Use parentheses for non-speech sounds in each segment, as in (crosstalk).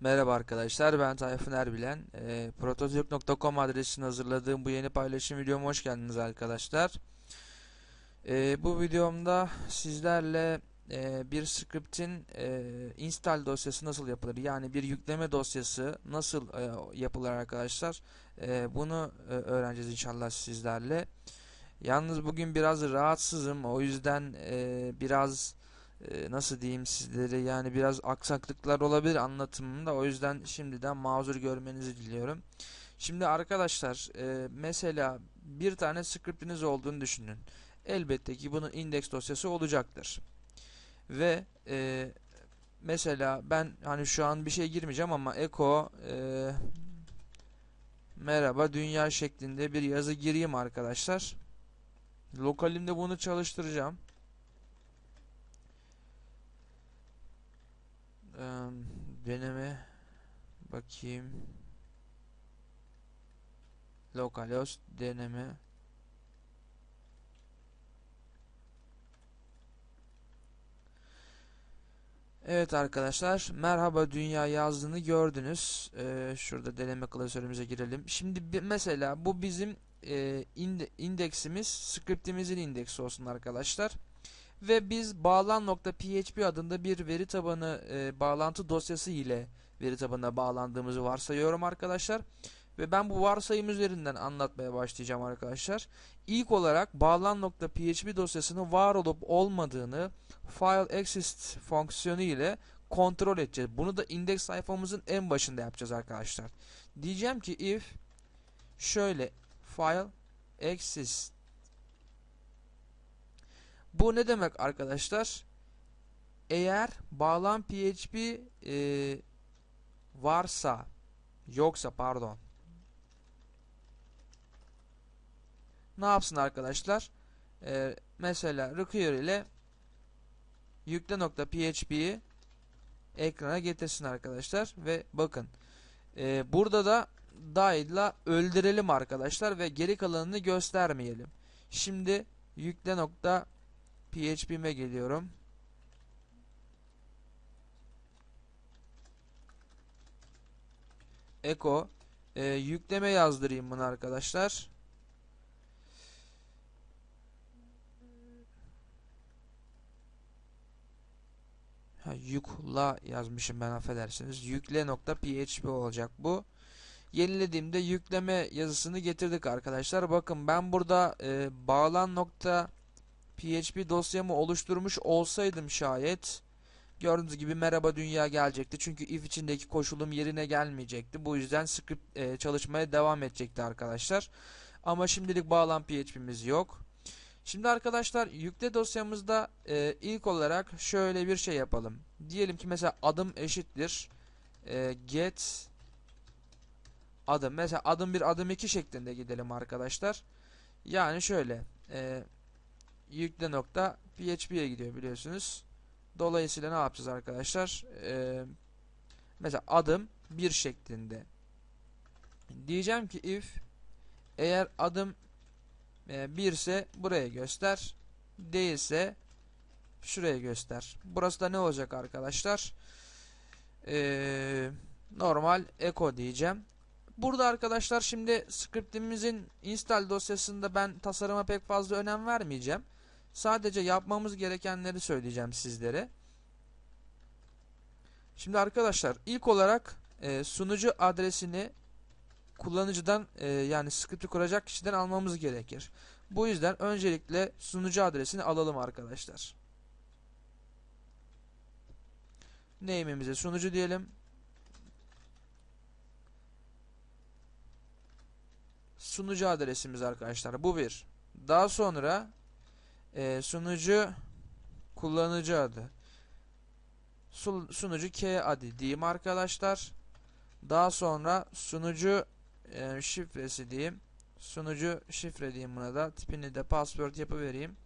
Merhaba arkadaşlar ben Tayfun Erbilen. E, Prototürk.com adresine hazırladığım bu yeni paylaşım videoma hoş geldiniz arkadaşlar. E, bu videomda sizlerle e, bir script'in e, install dosyası nasıl yapılır? Yani bir yükleme dosyası nasıl e, yapılır arkadaşlar? E, bunu e, öğreneceğiz inşallah sizlerle. Yalnız bugün biraz rahatsızım. O yüzden e, biraz e, nasıl diyeyim sizlere yani biraz aksaklıklar olabilir anlatımımda. O yüzden şimdiden mazur görmenizi diliyorum. Şimdi arkadaşlar e, mesela bir tane scriptiniz olduğunu düşünün. Elbette ki bunun index dosyası olacaktır. Ve e, mesela ben hani şu an bir şey girmeyeceğim ama echo e, merhaba dünya şeklinde bir yazı gireyim arkadaşlar. Lokalimde bunu çalıştıracağım. Deneme bakayım. Localhost deneme. Evet arkadaşlar, merhaba dünya yazdığını gördünüz. Ee, şurada deneme klasörümüze girelim. Şimdi mesela bu bizim e, inde- indeksimiz, scriptimizin indeksi olsun arkadaşlar. Ve biz bağlan.php adında bir veri tabanı e, bağlantı dosyası ile veri tabanına bağlandığımızı varsayıyorum arkadaşlar. Ve ben bu varsayım üzerinden anlatmaya başlayacağım arkadaşlar. İlk olarak bağlan.php dosyasının var olup olmadığını file exist fonksiyonu ile kontrol edeceğiz. Bunu da index sayfamızın en başında yapacağız arkadaşlar. Diyeceğim ki if şöyle file exist bu ne demek arkadaşlar? Eğer bağlam PHP e, varsa yoksa pardon ne yapsın arkadaşlar? E, mesela require ile yükle.php'yi ekrana getirsin arkadaşlar ve bakın e, burada da died'la öldürelim arkadaşlar ve geri kalanını göstermeyelim. Şimdi yükle.php'me geliyorum. Echo e, yükleme yazdırayım bunu arkadaşlar. Ha, yükla yazmışım ben affedersiniz. Yükle.php olacak bu. Yenilediğimde yükleme yazısını getirdik arkadaşlar. Bakın ben burada e, bağlan nokta PHP dosyamı oluşturmuş olsaydım şayet gördüğünüz gibi merhaba dünya gelecekti. Çünkü if içindeki koşulum yerine gelmeyecekti. Bu yüzden script e, çalışmaya devam edecekti arkadaşlar. Ama şimdilik bağlan PHP'miz yok. Şimdi arkadaşlar yükle dosyamızda e, ilk olarak şöyle bir şey yapalım. Diyelim ki mesela adım eşittir e, get adım. Mesela adım 1 adım 2 şeklinde gidelim arkadaşlar. Yani şöyle e, yükle nokta php'ye gidiyor biliyorsunuz. Dolayısıyla ne yapacağız arkadaşlar? E, mesela adım 1 şeklinde. Diyeceğim ki if eğer adım e, 1 ise buraya göster. Değilse şuraya göster. Burası da ne olacak arkadaşlar? E, normal echo diyeceğim. Burada arkadaşlar şimdi scriptimizin install dosyasında ben tasarıma pek fazla önem vermeyeceğim. Sadece yapmamız gerekenleri söyleyeceğim sizlere. Şimdi arkadaşlar ilk olarak e, sunucu adresini kullanıcıdan e, yani script'i kuracak kişiden almamız gerekir. Bu yüzden öncelikle sunucu adresini alalım arkadaşlar. Name'imize sunucu diyelim. sunucu adresimiz arkadaşlar. Bu bir. Daha sonra e, sunucu kullanıcı adı. Su, sunucu K adı diyeyim arkadaşlar. Daha sonra sunucu e, şifresi diyeyim. Sunucu şifre diyeyim buna da. Tipini de password yapıvereyim.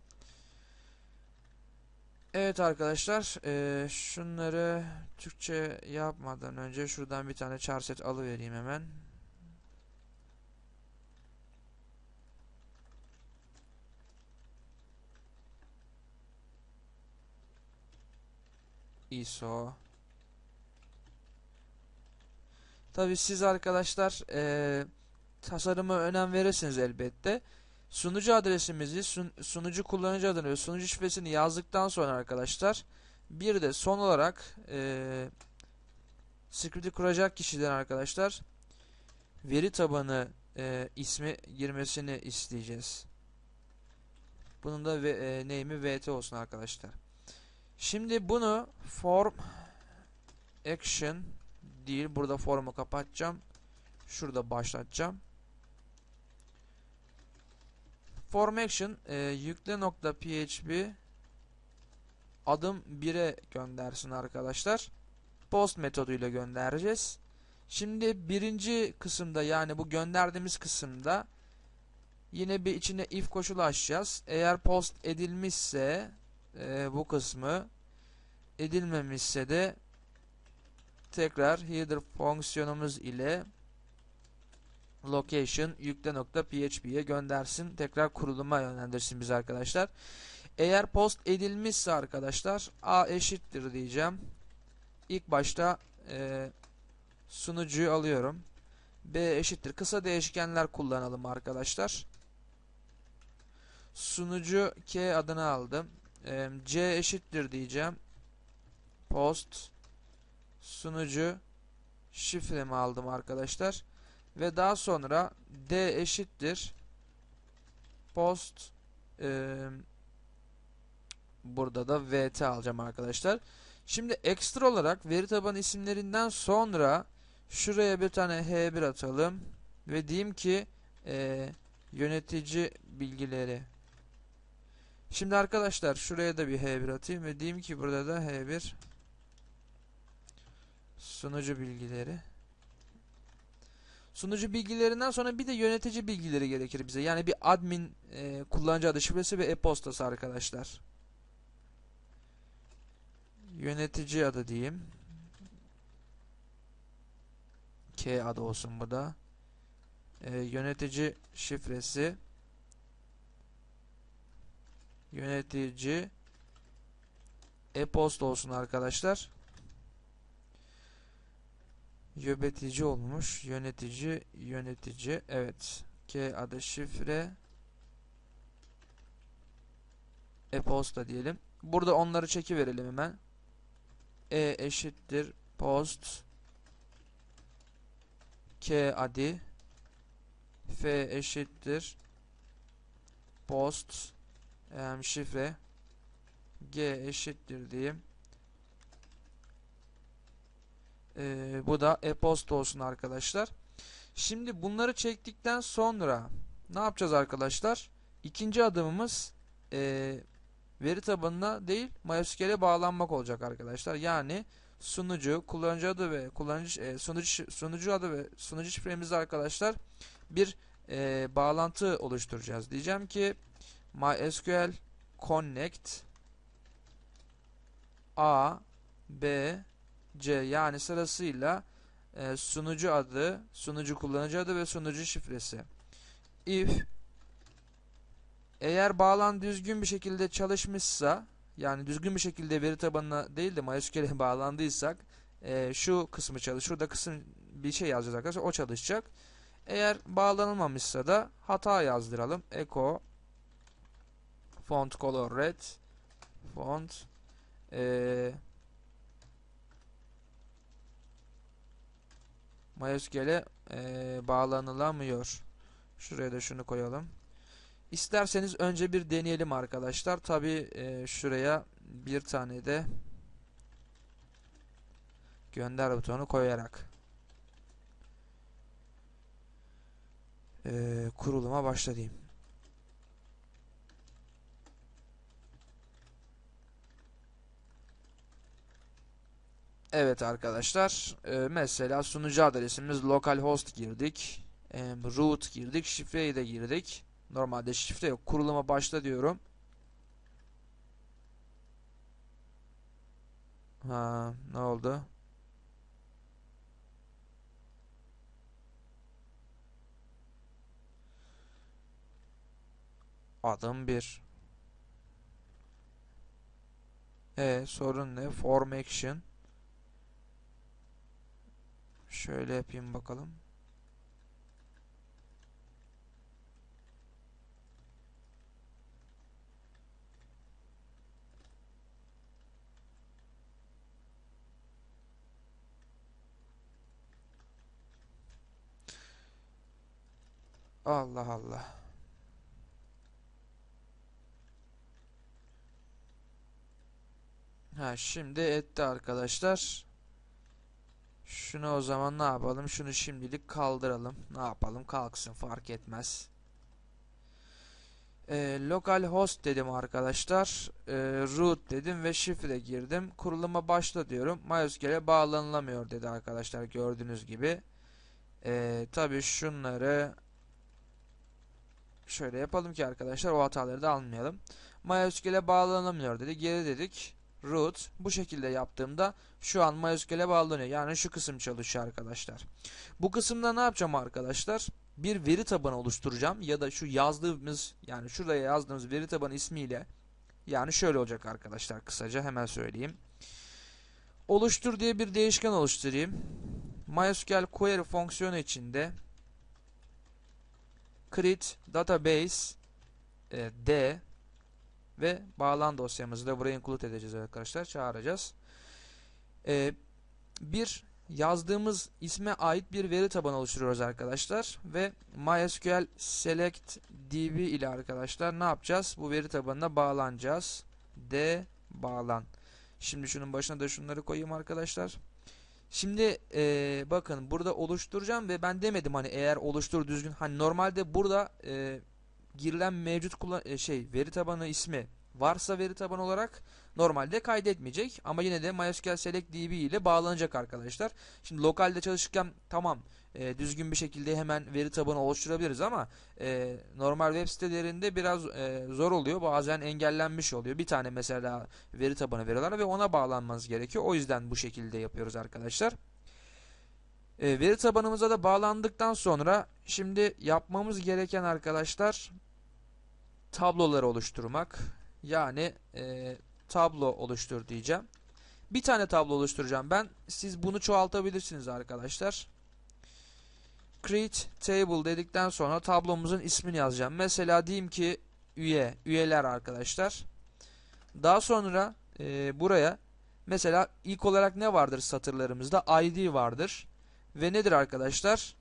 Evet arkadaşlar e, şunları Türkçe yapmadan önce şuradan bir tane charset alıvereyim hemen. ISO Tabii siz arkadaşlar eee tasarıma önem verirsiniz elbette. Sunucu adresimizi, sun- sunucu kullanıcı adını ve sunucu şifresini yazdıktan sonra arkadaşlar bir de son olarak eee script'i kuracak kişiden arkadaşlar veri tabanı eee, ismi girmesini isteyeceğiz. Bunun da ve, eee, name'i vt olsun arkadaşlar. Şimdi bunu form action değil. Burada formu kapatacağım. Şurada başlatacağım. Form action e, yükle adım 1'e göndersin arkadaşlar. Post metoduyla göndereceğiz. Şimdi birinci kısımda yani bu gönderdiğimiz kısımda yine bir içine if koşulu açacağız. Eğer post edilmişse e, bu kısmı edilmemişse de tekrar header fonksiyonumuz ile location yükle.php'ye göndersin. Tekrar kuruluma yönlendirsin biz arkadaşlar. Eğer post edilmişse arkadaşlar a eşittir diyeceğim. İlk başta e, sunucuyu alıyorum. b eşittir. Kısa değişkenler kullanalım arkadaşlar. Sunucu k adını aldım. C eşittir diyeceğim. Post sunucu şifremi aldım arkadaşlar. Ve daha sonra d eşittir post e, burada da vt alacağım arkadaşlar. Şimdi ekstra olarak veri tabanı isimlerinden sonra şuraya bir tane h1 atalım ve diyeyim ki e, yönetici bilgileri Şimdi arkadaşlar şuraya da bir h1 atayım ve diyeyim ki burada da h1 sunucu bilgileri Sunucu bilgilerinden sonra bir de yönetici bilgileri gerekir bize. Yani bir admin e, kullanıcı adı şifresi ve e-postası arkadaşlar. Yönetici adı diyeyim. K adı olsun bu da. E, yönetici şifresi. Yönetici e-posta olsun arkadaşlar. Yönetici olmuş. Yönetici, yönetici. Evet. K adı şifre. E-posta diyelim. Burada onları çeki verelim hemen. E eşittir post K adı F eşittir post e, şifre G eşittir diyeyim. Ee, bu da e-posta olsun arkadaşlar. Şimdi bunları çektikten sonra ne yapacağız arkadaşlar? İkinci adımımız e, veri tabanına değil MySQL'e bağlanmak olacak arkadaşlar. Yani sunucu, kullanıcı adı ve kullanıcı e, sunucu sunucu adı ve sunucu şifremizde arkadaşlar bir e, bağlantı oluşturacağız. Diyeceğim ki MySQL connect A B C yani sırasıyla e, sunucu adı, sunucu kullanıcı adı ve sunucu şifresi. If eğer bağlan düzgün bir şekilde çalışmışsa yani düzgün bir şekilde veri tabanına değil de MySQL'e (laughs) bağlandıysak e, şu kısmı çalış. Şurada kısım bir şey yazacağız arkadaşlar. O çalışacak. Eğer bağlanılmamışsa da hata yazdıralım. Echo font color red font eee MySQL'e e, bağlanılamıyor. Şuraya da şunu koyalım. İsterseniz önce bir deneyelim arkadaşlar. Tabi e, şuraya bir tane de gönder butonu koyarak e, kuruluma başlayayım. Evet arkadaşlar e, mesela sunucu adresimiz localhost girdik e, root girdik şifreyi de girdik. Normalde şifre yok kuruluma başla diyorum. Ha ne oldu? Adım 1 e sorun ne? Form action Şöyle yapayım bakalım. Allah Allah. Ha şimdi etti arkadaşlar. Şunu o zaman ne yapalım? Şunu şimdilik kaldıralım. Ne yapalım? Kalksın fark etmez. Ee, localhost dedim arkadaşlar. Ee, root dedim ve şifre girdim. Kuruluma başla diyorum. MySQL'e bağlanılamıyor dedi arkadaşlar gördüğünüz gibi. Ee, tabii şunları şöyle yapalım ki arkadaşlar o hataları da almayalım. MySQL'e bağlanamıyor dedi. Geri dedik. Root. Bu şekilde yaptığımda şu an MySQL'e bağlanıyor. Yani şu kısım çalışıyor arkadaşlar. Bu kısımda ne yapacağım arkadaşlar? Bir veri tabanı oluşturacağım ya da şu yazdığımız yani şuraya yazdığımız veri tabanı ismiyle yani şöyle olacak arkadaşlar kısaca hemen söyleyeyim. Oluştur diye bir değişken oluşturayım. MySQL query fonksiyonu içinde create database e, d ve bağlan dosyamızı da buraya include edeceğiz arkadaşlar. Çağıracağız. E, bir yazdığımız isme ait bir veri tabanı oluşturuyoruz arkadaşlar ve MySQL select db ile arkadaşlar ne yapacağız? Bu veri tabanına bağlanacağız. D bağlan. Şimdi şunun başına da şunları koyayım arkadaşlar. Şimdi e, bakın burada oluşturacağım ve ben demedim hani eğer oluştur düzgün hani normalde burada e, girilen mevcut e, şey veri tabanı ismi varsa veri tabanı olarak normalde kaydetmeyecek ama yine de MySQL Select DB ile bağlanacak arkadaşlar. Şimdi lokalde çalışırken tamam e, düzgün bir şekilde hemen veri tabanı oluşturabiliriz ama e, normal web sitelerinde biraz e, zor oluyor. Bazen engellenmiş oluyor. Bir tane mesela veri tabanı veriyorlar ve ona bağlanmanız gerekiyor. O yüzden bu şekilde yapıyoruz arkadaşlar. E, veri tabanımıza da bağlandıktan sonra şimdi yapmamız gereken arkadaşlar tabloları oluşturmak. Yani e, tablo oluştur diyeceğim. Bir tane tablo oluşturacağım ben. Siz bunu çoğaltabilirsiniz arkadaşlar. Create table dedikten sonra tablomuzun ismini yazacağım. Mesela diyeyim ki üye, üyeler arkadaşlar. Daha sonra e, buraya mesela ilk olarak ne vardır satırlarımızda? ID vardır. Ve nedir arkadaşlar?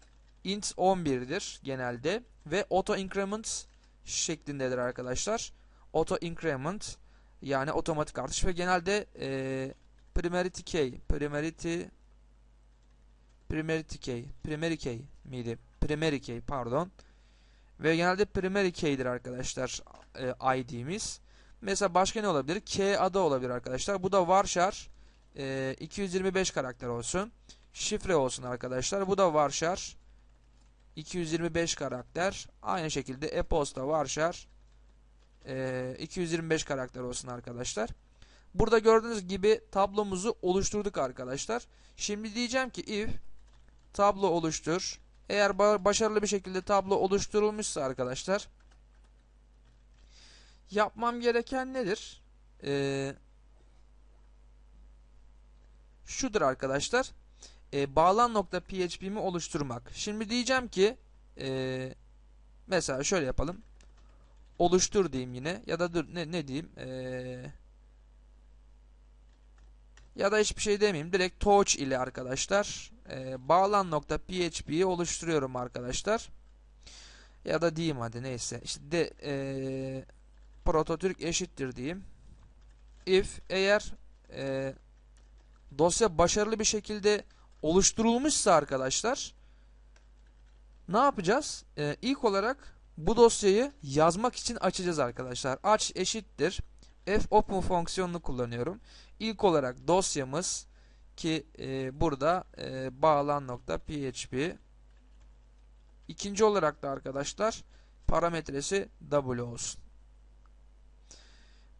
int 11'dir genelde ve auto increment şeklindedir arkadaşlar. Auto increment yani otomatik artış ve genelde e, primarity key, primarity primarity key, primary key miydi? Primary key pardon. Ve genelde primary key'dir arkadaşlar e, ID'miz. Mesela başka ne olabilir? K adı olabilir arkadaşlar. Bu da varchar e, 225 karakter olsun. Şifre olsun arkadaşlar. Bu da varchar 225 karakter. Aynı şekilde e-posta varchar e, 225 karakter olsun arkadaşlar. Burada gördüğünüz gibi tablomuzu oluşturduk arkadaşlar. Şimdi diyeceğim ki if tablo oluştur. Eğer başarılı bir şekilde tablo oluşturulmuşsa arkadaşlar yapmam gereken nedir? Ee, şudur arkadaşlar. Ee, bağlan nokta php'mi oluşturmak. Şimdi diyeceğim ki e, mesela şöyle yapalım. Oluştur diyeyim yine. Ya da dur ne, ne diyeyim? Ee, ya da hiçbir şey demeyeyim. Direkt touch ile arkadaşlar e, bağlan nokta php'yi oluşturuyorum arkadaşlar. Ya da diyeyim hadi neyse. İşte de e, prototürk eşittir diyeyim. If eğer e, dosya başarılı bir şekilde oluşturulmuşsa arkadaşlar ne yapacağız? E, ilk olarak bu dosyayı yazmak için açacağız arkadaşlar. Aç eşittir. fopen fonksiyonunu kullanıyorum. İlk olarak dosyamız ki e, burada e, bağlan nokta php İkinci olarak da arkadaşlar parametresi w olsun.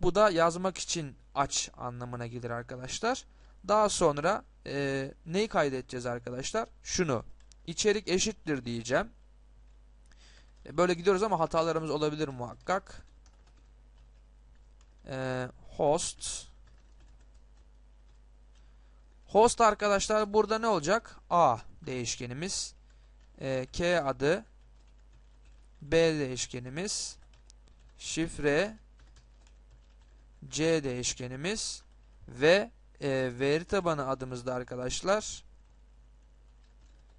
Bu da yazmak için aç anlamına gelir arkadaşlar. Daha sonra e, neyi kaydedeceğiz arkadaşlar? Şunu. içerik eşittir diyeceğim. E, böyle gidiyoruz ama hatalarımız olabilir muhakkak. E, host Host arkadaşlar burada ne olacak? A değişkenimiz. E, K adı. B değişkenimiz. Şifre. C değişkenimiz. Ve e, veri tabanı adımızda arkadaşlar.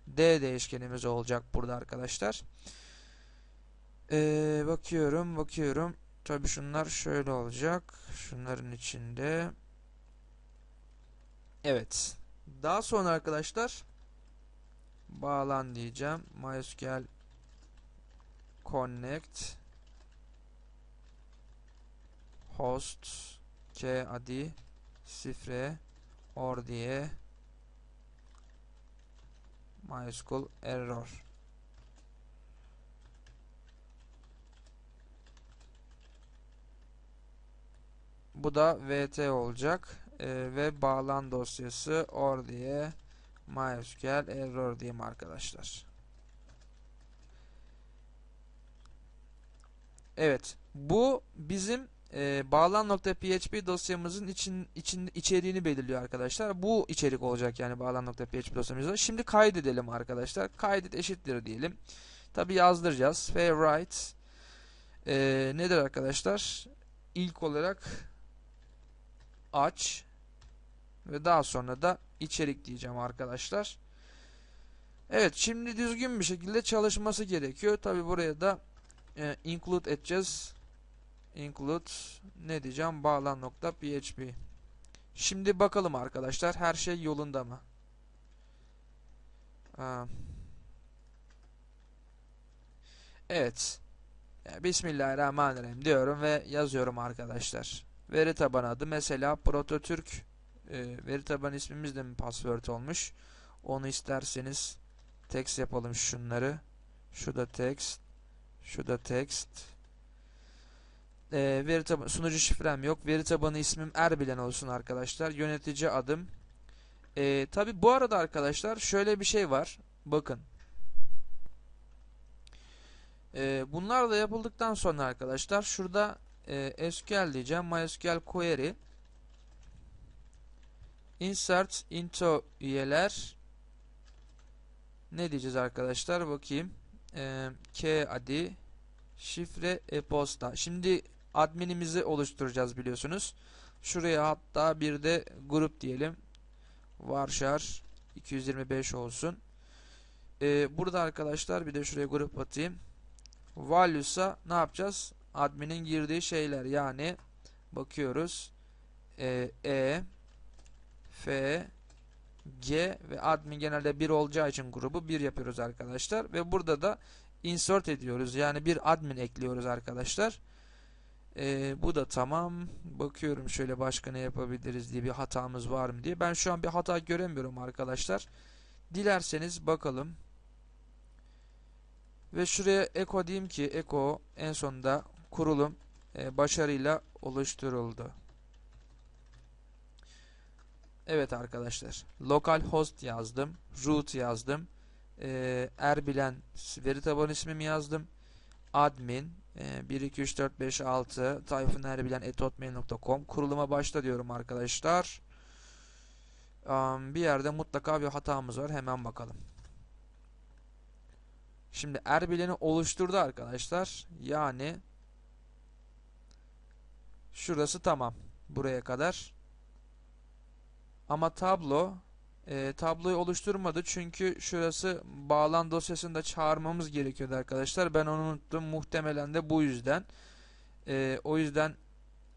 D değişkenimiz olacak burada arkadaşlar. Ee, bakıyorum, bakıyorum. Tabi şunlar şöyle olacak. Şunların içinde. Evet. Daha sonra arkadaşlar bağlan diyeceğim. MySQL connect host k adi şifre or diye MySQL error Bu da vt olacak. Ee, ve bağlan dosyası or diye MySQL error diyeyim arkadaşlar. Evet. Bu bizim e, bağlan.php dosyamızın için, için içeriğini belirliyor arkadaşlar. Bu içerik olacak yani bağlan.php dosyamızda. Şimdi kaydedelim arkadaşlar. Kaydet eşittir diyelim. Tabi yazdıracağız. Favorite e, nedir arkadaşlar? İlk olarak aç ve daha sonra da içerik diyeceğim arkadaşlar. Evet şimdi düzgün bir şekilde çalışması gerekiyor. Tabi buraya da e, include edeceğiz. Include ne diyeceğim bağlan nokta php. Şimdi bakalım arkadaşlar her şey yolunda mı? Evet. Bismillahirrahmanirrahim diyorum ve yazıyorum arkadaşlar. Veri tabanı adı mesela prototürk e, veri tabanı ismimiz de mi password olmuş? Onu isterseniz text yapalım şunları. Şu da text. Şu da text. E, veri tabanı sunucu şifrem yok. Veri tabanı ismim Erbilen olsun arkadaşlar. Yönetici adım. E, Tabi bu arada arkadaşlar şöyle bir şey var. Bakın. E, bunlar da yapıldıktan sonra arkadaşlar şurada e, SQL diyeceğim. MySQL query insert into üyeler ne diyeceğiz arkadaşlar bakayım e, k adi şifre e-posta şimdi adminimizi oluşturacağız biliyorsunuz. Şuraya hatta bir de grup diyelim. Varchar 225 olsun. Ee, burada arkadaşlar bir de şuraya grup atayım. Values'a ne yapacağız? Admin'in girdiği şeyler yani bakıyoruz. E, e F G ve admin genelde 1 olacağı için grubu 1 yapıyoruz arkadaşlar. Ve burada da insert ediyoruz. Yani bir admin ekliyoruz arkadaşlar ee, bu da tamam bakıyorum şöyle başka ne yapabiliriz diye bir hatamız var mı diye ben şu an bir hata göremiyorum arkadaşlar dilerseniz bakalım ve şuraya echo diyeyim ki echo en sonunda kurulum e, başarıyla oluşturuldu. Evet arkadaşlar. Localhost yazdım. Root yazdım. E, Erbilen veri tabanı ismimi yazdım. Admin e, 1 2 3 4 5 6 tayfunerbilen@hotmail.com kuruluma başla diyorum arkadaşlar. Bir yerde mutlaka bir hatamız var. Hemen bakalım. Şimdi Erbilen'i oluşturdu arkadaşlar. Yani Şurası tamam. Buraya kadar. Ama tablo e, tabloyu oluşturmadı. Çünkü şurası bağlan dosyasında çağırmamız gerekiyordu arkadaşlar. Ben onu unuttum. Muhtemelen de bu yüzden. E, o yüzden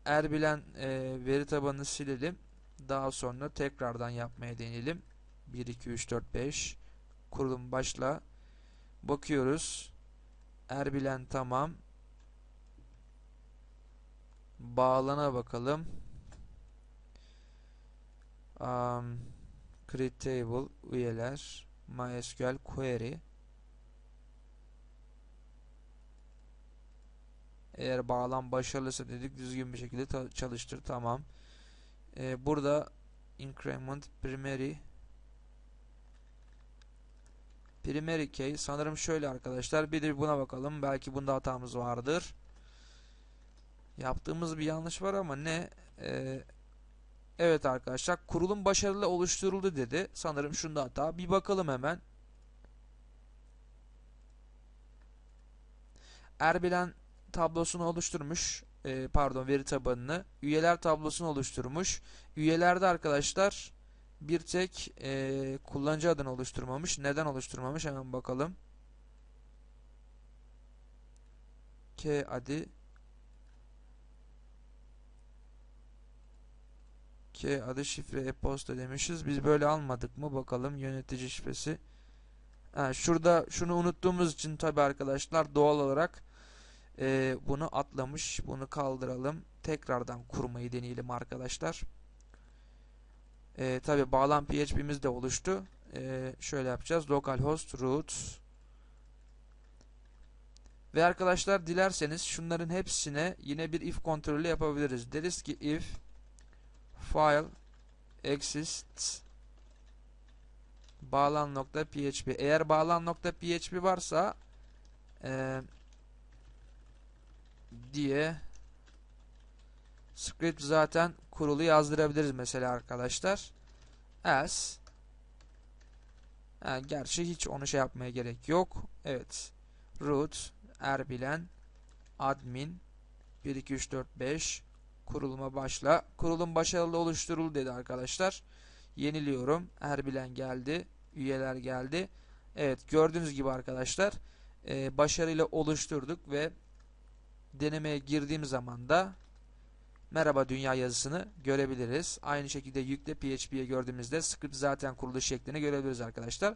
Erbilen e, veri tabanını silelim. Daha sonra tekrardan yapmaya deneyelim. 1, 2, 3, 4, 5 kurulum başla. Bakıyoruz. Erbilen tamam bağlana bakalım. Um, create table üyeler MySQL query. Eğer bağlam başarılıysa dedik düzgün bir şekilde çalıştır tamam. Ee, burada increment primary. Primary key sanırım şöyle arkadaşlar bir de buna bakalım belki bunda hatamız vardır. Yaptığımız bir yanlış var ama ne? Ee, Evet arkadaşlar kurulum başarılı oluşturuldu dedi. Sanırım şunda hata. Bir bakalım hemen. Erbilen tablosunu oluşturmuş. Ee, pardon veri tabanını. Üyeler tablosunu oluşturmuş. Üyelerde arkadaşlar bir tek ee, kullanıcı adını oluşturmamış. Neden oluşturmamış? Hemen bakalım. K adı K adı şifre e-posta demişiz. Biz böyle almadık mı? Bakalım yönetici şifresi. Ha, şurada şunu unuttuğumuz için tabi arkadaşlar doğal olarak e, bunu atlamış. Bunu kaldıralım. Tekrardan kurmayı deneyelim arkadaşlar. E, tabi bağlam PHP'miz de oluştu. E, şöyle yapacağız. Localhost root ve arkadaşlar dilerseniz şunların hepsine yine bir if kontrolü yapabiliriz. Deriz ki if file exists bağlan.php eğer bağlan.php varsa e, diye script zaten kurulu yazdırabiliriz mesela arkadaşlar. As yani gerçi hiç onu şey yapmaya gerek yok. Evet root erbilen admin 1 2 3 4 5 kuruluma başla. Kurulum başarılı oluşturuldu dedi arkadaşlar. Yeniliyorum. Erbilen geldi. Üyeler geldi. Evet gördüğünüz gibi arkadaşlar e, başarıyla oluşturduk ve denemeye girdiğim zaman da merhaba dünya yazısını görebiliriz. Aynı şekilde yükle PHP'ye gördüğümüzde script zaten kuruluş şeklini görebiliriz arkadaşlar.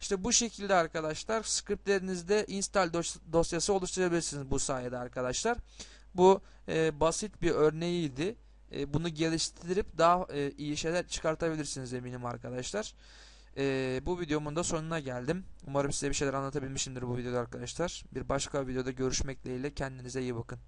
İşte bu şekilde arkadaşlar scriptlerinizde install dos dosyası oluşturabilirsiniz bu sayede arkadaşlar. Bu e, basit bir örneğiydi. E, bunu geliştirip daha e, iyi şeyler çıkartabilirsiniz eminim arkadaşlar. E, bu videomun da sonuna geldim. Umarım size bir şeyler anlatabilmişimdir bu videoda arkadaşlar. Bir başka videoda görüşmek dileğiyle kendinize iyi bakın.